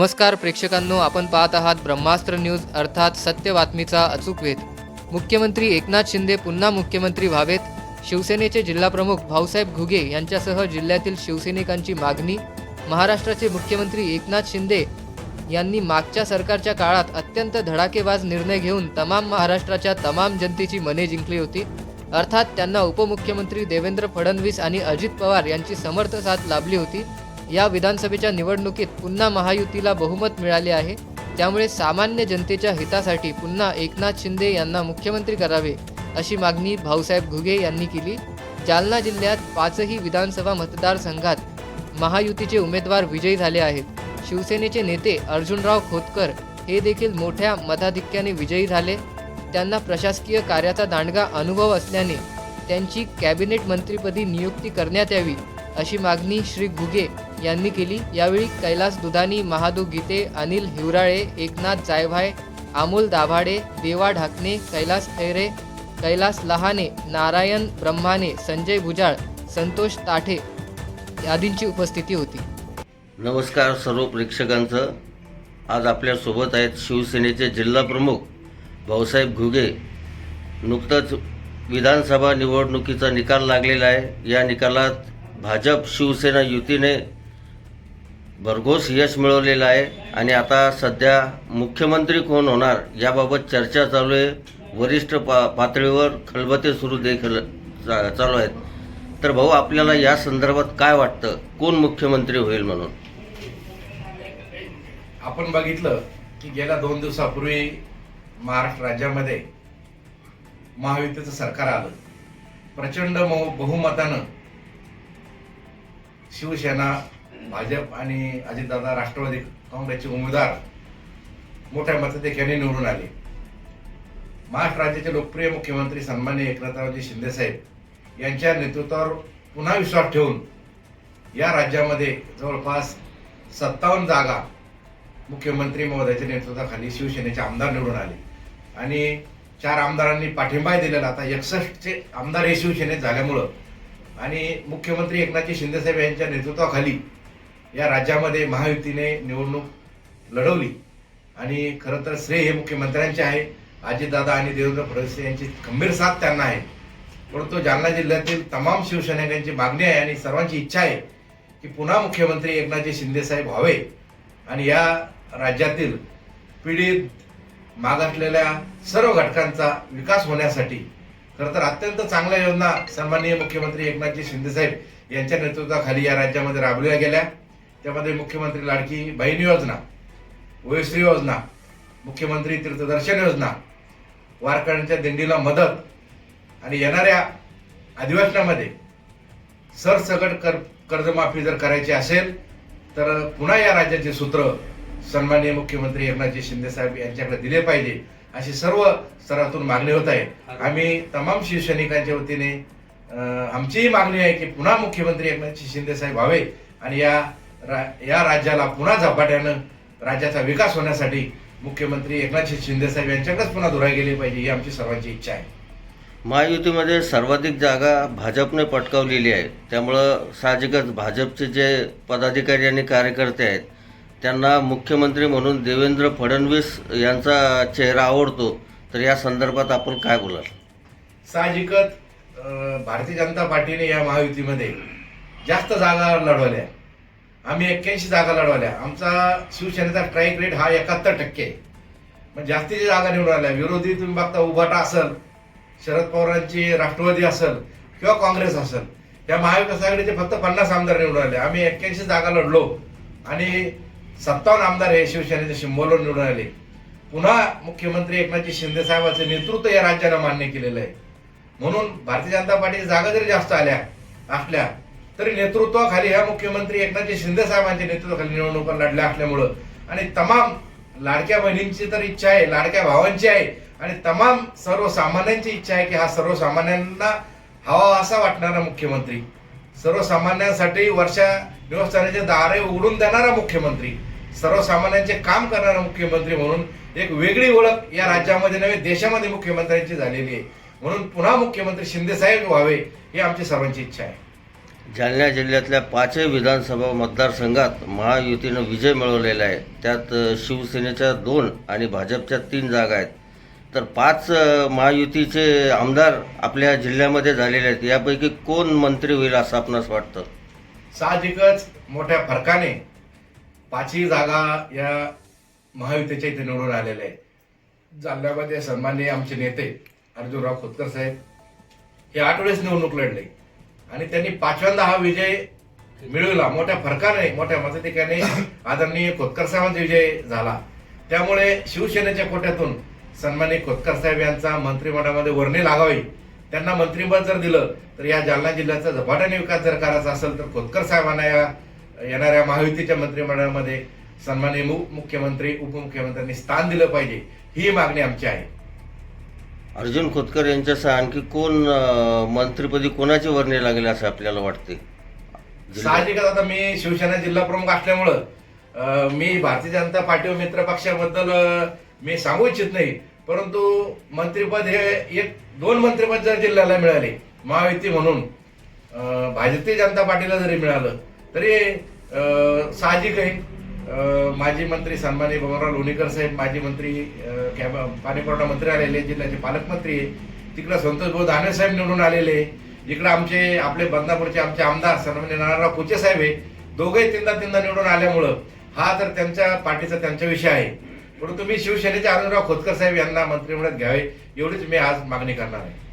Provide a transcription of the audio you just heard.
नमस्कार प्रेक्षकांनो आपण पाहत आहात ब्रह्मास्त्र न्यूज अर्थात सत्य बातमीचा अचूक वेध. मुख्यमंत्री एकनाथ शिंदे पुन्हा मुख्यमंत्री व्हावेत. शिवसेनेचे जिल्हाप्रमुख भाऊसाहेब घुगे यांच्यासह जिल्ह्यातील शिवसैनिकांची मागणी. महाराष्ट्राचे मुख्यमंत्री एकनाथ शिंदे यांनी मागच्या सरकारच्या काळात अत्यंत धडाकेबाज निर्णय घेऊन तमाम महाराष्ट्राच्या तमाम जनतेची मने जिंकली होती. अर्थात त्यांना उपमुख्यमंत्री देवेंद्र फडणवीस आणि अजित पवार यांची समर्थ साथ लाभली होती. या विधानसभेच्या निवडणुकीत पुन्हा महायुतीला बहुमत मिळाले आहे. त्यामुळे सामान्य जनतेच्या हितासाठी पुन्हा एकनाथ शिंदे यांना मुख्यमंत्री करावे अशी मागणी भाऊसाहेब घुगे यांनी केली. जालना जिल्ह्यात पाचही विधानसभा मतदारसंघात महायुतीचे उमेदवार विजयी झाले आहेत. शिवसेनेचे नेते अर्जुनराव खोतकर हे देखील मोठ्या मताधिक्याने विजयी झाले. त्यांना प्रशासकीय कार्याचा दांडगा अनुभव असल्याने त्यांची कॅबिनेट मंत्रीपदी नियुक्ती करण्यात यावी अशी मागणी श्री घुगे यांनी केली. यावेळी कैलास दुधानी महादू गीते अनिल हिवराळे एकनाथ जायभाय अमोल दाभाडे देवा ढाकणे कैलास खैरे कैलास लहाने नारायण ब्रह्माने संजय भुजाळ संतोष ताठे आदींची उपस्थिती होती. नमस्कार सर्व प्रेक्षकांचं. आज आपल्यासोबत आहेत शिवसेनेचे जिल्हाप्रमुख भाऊसाहेब घुगे. नुकतंच विधानसभा निवडणुकीचा निकाल लागलेला आहे. या निकालात भाजप शिवसेना युतीने भरघोस यश मिळवलेलं आहे आणि आता सध्या मुख्यमंत्री कोण होणार याबाबत चर्चा चालू आहे. वरिष्ठ पा पातळीवर खलबते सुरू देखील चा- चालू आहेत. तर भाऊ आपल्याला या संदर्भात काय वाटतं? कोण मुख्यमंत्री होईल म्हणून? आपण बघितलं की गेल्या दोन दिवसापूर्वी महाराष्ट्र राज्यामध्ये महायुतीचं सरकार आलं. प्रचंड बहुमतानं शिवसेना भाजप आणि अजितदादा राष्ट्रवादी काँग्रेसचे उमेदवार मोठ्या मताधिक्याने निवडून आले. महाराष्ट्र राज्याचे लोकप्रिय मुख्यमंत्री सन्मान्य एकनाथरावजी शिंदेसाहेब यांच्या नेतृत्वावर पुन्हा विश्वास ठेवून या राज्यामध्ये जवळपास सत्तावन्न जागा मुख्यमंत्री महोदयाच्या नेतृत्वाखाली शिवसेनेचे आमदार निवडून आले. आणि चार आमदारांनी पाठिंबा दिलेला आता एकसष्टचे आमदार हे शिवसेनेत झाल्यामुळं. आणि मुख्यमंत्री एकनाथजी शिंदेसाहेब यांच्या नेतृत्वाखाली या राज्यामध्ये महायुतीने निवडणूक लढवली. आणि खरं तर श्रेय हे मुख्यमंत्र्यांचे आहे. अजितदादा आणि देवेंद्र फडणवीस यांची खंबीर साथ त्यांना आहे. परंतु जालना जिल्ह्यातील तमाम शिवसैनिकांची मागणी आहे आणि सर्वांची इच्छा आहे की पुन्हा मुख्यमंत्री एकनाथजी शिंदेसाहेब व्हावे. आणि या राज्यातील पीडित मागासलेल्या सर्व घटकांचा विकास होण्यासाठी खरं तर अत्यंत चांगल्या योजना सन्माननीय मुख्यमंत्री एकनाथजी शिंदेसाहेब यांच्या नेतृत्वाखाली या राज्यामध्ये राबवल्या गेल्या. त्यामध्ये मुख्यमंत्री लाडकी बहीण योजना वयश्री योजना मुख्यमंत्री तीर्थदर्शन योजना वारकऱ्यांच्या दिंडीला मदत आणि येणाऱ्या अधिवेशनामध्ये सरसकट कर कर्जमाफी जर करायची असेल तर पुन्हा या राज्याचे सूत्र सन्माननीय मुख्यमंत्री एकनाथजी शिंदे साहेब यांच्याकडे दिले पाहिजे अशी सर्व स्तरातून मागणी होत आहे. आम्ही तमाम शिवसैनिकांच्या वतीने आमचीही मागणी आहे की पुन्हा मुख्यमंत्री एकनाथजी शिंदे साहेब व्हावे आणि या रा- या राज्याला पुन्हा झपाट्यानं राज्याचा विकास होण्यासाठी मुख्यमंत्री एकनाथजी शिंदे साहेब यांच्याकडेच पुन्हा धुरा गेली पाहिजे ही आमची सर्वांची इच्छा आहे. महायुतीमध्ये सर्वाधिक जागा भाजपने पटकावलेली आहे. त्यामुळं साहजिकच भाजपचे जे पदाधिकारी आणि कार्यकर्ते आहेत त्यांना मुख्यमंत्री म्हणून देवेंद्र फडणवीस यांचा चेहरा आवडतो. तर या संदर्भात आपण काय बोलाल? साहजिकच भारतीय जनता पार्टीने या महायुतीमध्ये जास्त जागा लढवल्या. आम्ही एक्क्याऐंशी जागा लढवल्या. आमचा शिवसेनेचा स्ट्राईक रेट हा एकाहत्तर टक्के. पण मग जास्तीची जागा निवडून आल्या विरोधी तुम्ही बघता उभाटा असेल शरद पवारांची राष्ट्रवादी असेल किंवा काँग्रेस असेल या महाविकास आघाडीचे फक्त पन्नास आमदार निवडून आले. आम्ही एक्क्याऐंशी जागा लढलो आणि सत्तावन्न आमदार हे शिवसेनेचे शिंबोलवर निवडून आले. पुन्हा मुख्यमंत्री एकनाथजी शिंदे साहेबांचं नेतृत्व या राज्यानं मान्य केलेलं आहे. म्हणून भारतीय जनता पार्टीच्या जागा जरी जास्त आल्या असल्या तरी नेतृत्वाखाली ह्या मुख्यमंत्री एकनाथजी शिंदे साहेबांच्या नेतृत्वाखाली निवडणुका लढल्या असल्यामुळं. आणि तमाम लाडक्या बहिणींची तर इच्छा आहे लाडक्या भावांची आहे. आणि तमाम सर्वसामान्यांची इच्छा आहे की हा सर्वसामान्यांना हवा असा वाटणारा मुख्यमंत्री. सर्वसामान्यांसाठी वर्षा देवस्थानाचे दारे उघडून देणारा मुख्यमंत्री. सर्वसामान्यांचे काम करणारा मुख्यमंत्री म्हणून एक वेगळी ओळख या राज्यामध्ये नव्हे देशामध्ये मुख्यमंत्र्यांची झालेली आहे. म्हणून पुन्हा मुख्यमंत्री शिंदे साहेब व्हावे ही आमची सर्वांची इच्छा आहे. जालना जिल्ह्यातल्या पाचही विधानसभा मतदारसंघात महायुतीनं विजय मिळवलेला आहे. त्यात शिवसेनेच्या दोन आणि भाजपच्या तीन जागा आहेत. तर पाच महायुतीचे आमदार आपल्या जिल्ह्यामध्ये झालेले आहेत. यापैकी कोण मंत्री होईल असं आपणास वाटतं? साहजिकच मोठ्या फरकाने पाचही जागा या महायुतीच्या इथे निवडून आलेल्या आहेत. जालन्यामध्ये सन्माननीय आमचे नेते अर्जुनराव खोतकर साहेब हे आठ वेळेस निवडणूक लढले. आणि त्यांनी पाचव्यांदा हा विजय मिळवला. मोठ्या फरकाने मोठ्या मताधिकाने आदरणीय खोतकर साहेबांचा विजय झाला. त्यामुळे शिवसेनेच्या कोट्यातून सन्माननीय खोतकर साहेब यांचा मंत्रिमंडळामध्ये वर्णी लागावी. त्यांना मंत्रिपद जर दिलं तर या जालना जिल्ह्याचा झपाट्याने विकास जर करायचा असेल तर खोतकर साहेबांना या येणाऱ्या महायुतीच्या मंत्रिमंडळामध्ये सन्माननीय मु- मुख्यमंत्री उपमुख्यमंत्र्यांनी स्थान दिलं पाहिजे. ही मागणी आमची आहे. अर्जुन खोतकर यांच्यासह आणखी कोण मंत्रीपदी कोणाचे वर्णे वर्णी असं आपल्याला वाटते? साहजिकच आता मी शिवसेना जिल्हा प्रमुख असल्यामुळं अं, मी भारतीय जनता पार्टी व मित्र पक्षाबद्दल अं, मी सांगू इच्छित नाही. परंतु मंत्रीपद हे एक दोन मंत्रिपद जर जिल्ह्याला मिळाले महायुती म्हणून अं, भारतीय जनता पार्टीला जरी मिळालं तरी अं, साहजिक आहे. माजी मंत्री सन्मानी बबनराव लोणीकर साहेब माजी मंत्री कॅब पाणीपुरवठा मंत्री आलेले जिल्ह्याचे पालकमंत्री आहे तिकडं संतोष भाऊ दानवे साहेब निवडून आलेले आहे. इकडे आमचे आपले बदनापूरचे आमचे आमदार सन्मान्य नारायणराव कुचे साहेब आहे दोघेही तीनदा तीनदा निवडून आल्यामुळं हा तर त्यांच्या पार्टीचा त्यांचा विषय आहे परंतु मी शिवसेनेचे अरुणराव खोतकर साहेब यांना मंत्रिमंडळात घ्यावे एवढीच मी आज मागणी करणार आहे